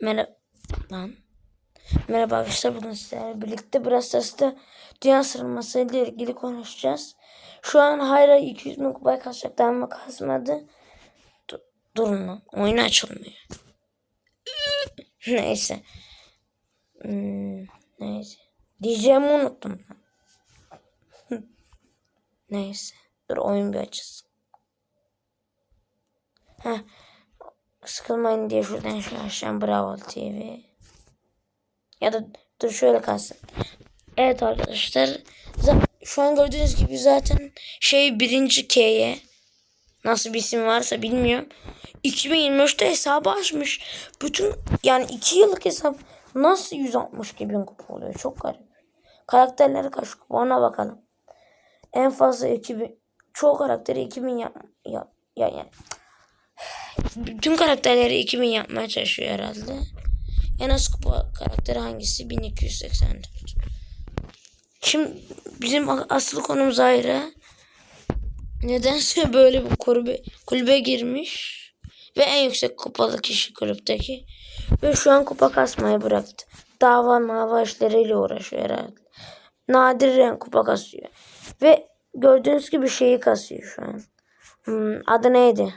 Merhaba. Merhaba arkadaşlar. Bugün sizlerle birlikte Brawl Stars'ta dünya sıralaması ile ilgili konuşacağız. Şu an Hayra 200 bin kupaya kasacak. Mı kasmadı? Dur, durun lan. Oyun açılmıyor. neyse. Hmm, neyse. Diyeceğimi unuttum lan. neyse. Dur oyun bir açılsın. Heh. Sıkılmayın diye şuradan şu aşağı Bravo TV. Ya da dur şöyle kalsın. Evet arkadaşlar. Şu an gördüğünüz gibi zaten şey birinci K'ye nasıl bir isim varsa bilmiyorum. 2023'te hesabı açmış. Bütün yani 2 yıllık hesap nasıl 162 bin kupa oluyor? Çok garip. Karakterleri kaç kupa ona bakalım. En fazla 2000 çoğu karakteri 2000 yap, ya, ya, yani bütün karakterleri 2000 yapmaya çalışıyor herhalde. En az kupa karakteri hangisi? 1284. Şimdi bizim asıl konumuz ayrı. Nedense böyle bir kulübe, kulübe girmiş. Ve en yüksek kupalı kişi kulüpteki. Ve şu an kupa kasmayı bıraktı. Dava mava işleriyle uğraşıyor herhalde. Nadiren kupa kasıyor. Ve gördüğünüz gibi şeyi kasıyor şu an. Hmm, adı neydi?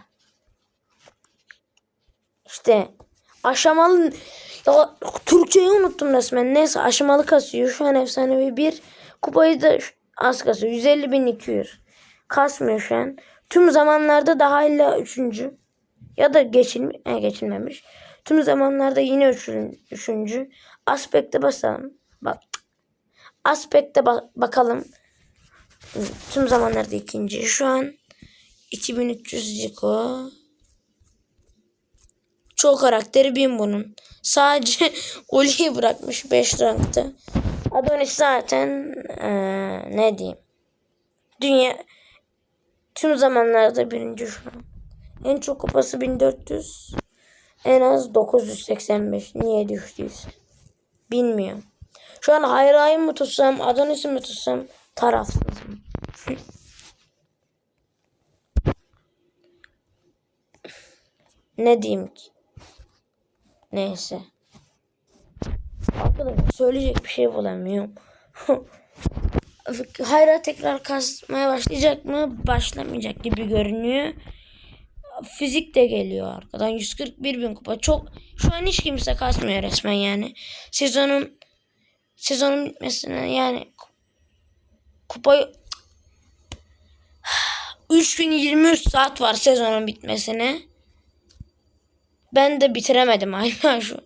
İşte aşamalı ya Türkçeyi unuttum resmen. Neyse aşamalı kasıyor. Şu an efsanevi bir kupayı da az kasıyor. 150 bin 200. Kasmıyor şu an. Tüm zamanlarda daha illa üçüncü. Ya da geçilmi he, geçilmemiş. Tüm zamanlarda yine üçüncü. üçüncü. Aspekte basalım. Bak. Aspekte ba- bakalım. Tüm zamanlarda ikinci. Şu an 2300 Ciko. Çoğu karakteri bin bunun. Sadece Oli'yi bırakmış 5 rankta. Adonis zaten eee, ne diyeyim. Dünya tüm zamanlarda birinci şu an. En çok kupası 1400. En az 985. Niye düştüyse. Bilmiyorum. Şu an Hayra'yı mı tutsam, Adonis'i mi tutsam tarafsızım. ne diyeyim ki? Neyse. Arkadaşlar söyleyecek bir şey bulamıyorum. Hayra tekrar kasmaya başlayacak mı? Başlamayacak gibi görünüyor. Fizik de geliyor arkadan. 141 bin kupa. Çok şu an hiç kimse kasmıyor resmen yani. Sezonun sezonun bitmesine yani kupayı 3023 saat var sezonun bitmesine. Ben de bitiremedim hala şu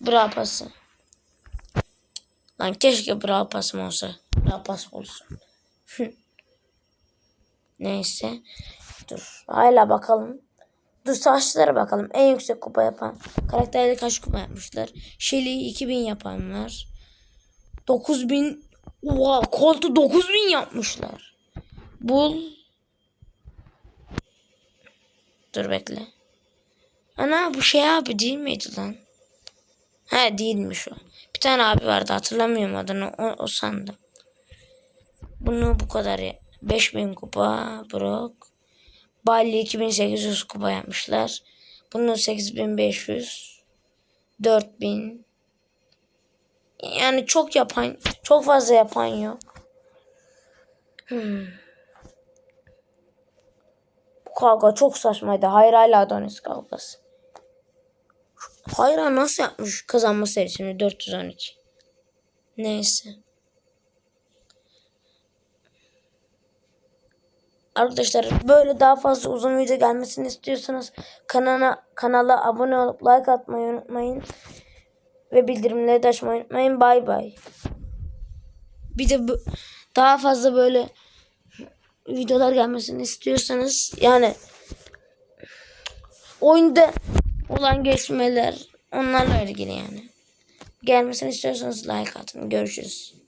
Brawl pası. Lan keşke Brawl pasım olsa. Brawl pas olsun. Neyse. Dur. Hala bakalım. Dur saçlara bakalım. En yüksek kupa yapan. Karakterleri kaç kupa yapmışlar? Shelly'i 2000 yapan var. 9000 Oha Colt'u 9000 yapmışlar. Bull Dur bekle. Ana bu şey abi değil miydi lan? He değilmiş o. Bir tane abi vardı hatırlamıyorum adını o, o sandım. Bunu bu kadar ya. 5000 kupa Brock. Bali 2800 kupa yapmışlar. Bunu 8500 4000 yani çok yapan çok fazla yapan yok. Hmm. Bu kavga çok saçmaydı. Hayra ile Adonis kavgası. Hayra nasıl yapmış kazanma serisini 412. Neyse. Arkadaşlar böyle daha fazla uzun video gelmesini istiyorsanız kanala kanala abone olup like atmayı unutmayın. Ve bildirimleri de açmayı unutmayın. Bay bay. Bir de daha fazla böyle videolar gelmesini istiyorsanız yani oyunda olan gelişmeler onlarla ilgili yani. Gelmesini istiyorsanız like atın. Görüşürüz.